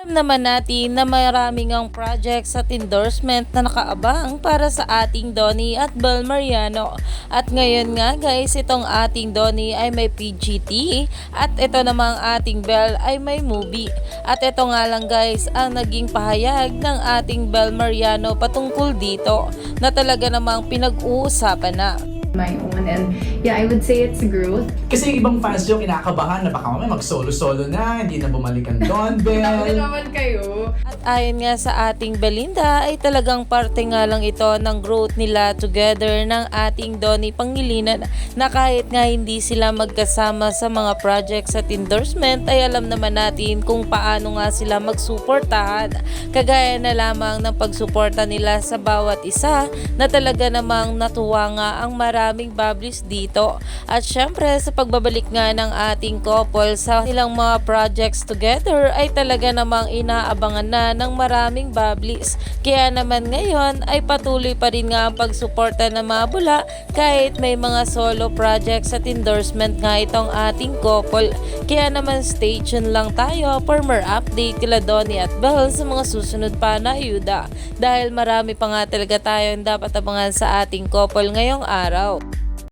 Alam naman natin na maraming ang projects at endorsement na nakaabang para sa ating Donnie at Bel Mariano. At ngayon nga guys, itong ating Donnie ay may PGT at ito namang ating Bel ay may movie. At ito nga lang guys ang naging pahayag ng ating Bel Mariano patungkol dito na talaga namang pinag-uusapan na. My own and yeah I would say it's growth Kasi yung ibang fans yung kinakabahan na baka mamaya mag-solo-solo na, hindi na bumalik ang Don Grabe Bell. naman kayo At ayon nga sa ating Belinda ay talagang parte nga lang ito ng growth nila together ng ating Donnie Pangilinan na kahit nga hindi sila magkasama sa mga projects at endorsement ay alam naman natin kung paano nga sila magsuportahan. Kagaya na lamang ng pagsuporta nila sa bawat isa na talaga namang natuwa nga ang maraming bablis dito. At syempre sa pagbabalik nga ng ating couple sa ilang mga projects together ay talaga namang inaabangan na ng maraming bablis. Kaya naman ngayon ay patuloy pa rin nga ang pagsuporta ng mga bula kahit may mga solo projects at endorsement nga itong ating couple. Kaya naman stay tuned lang tayo for more update kila Donnie at Belle sa mga susunod pa na ayuda. Dahil marami pa nga talaga tayong dapat abangan sa ating couple ngayong araw. Oh.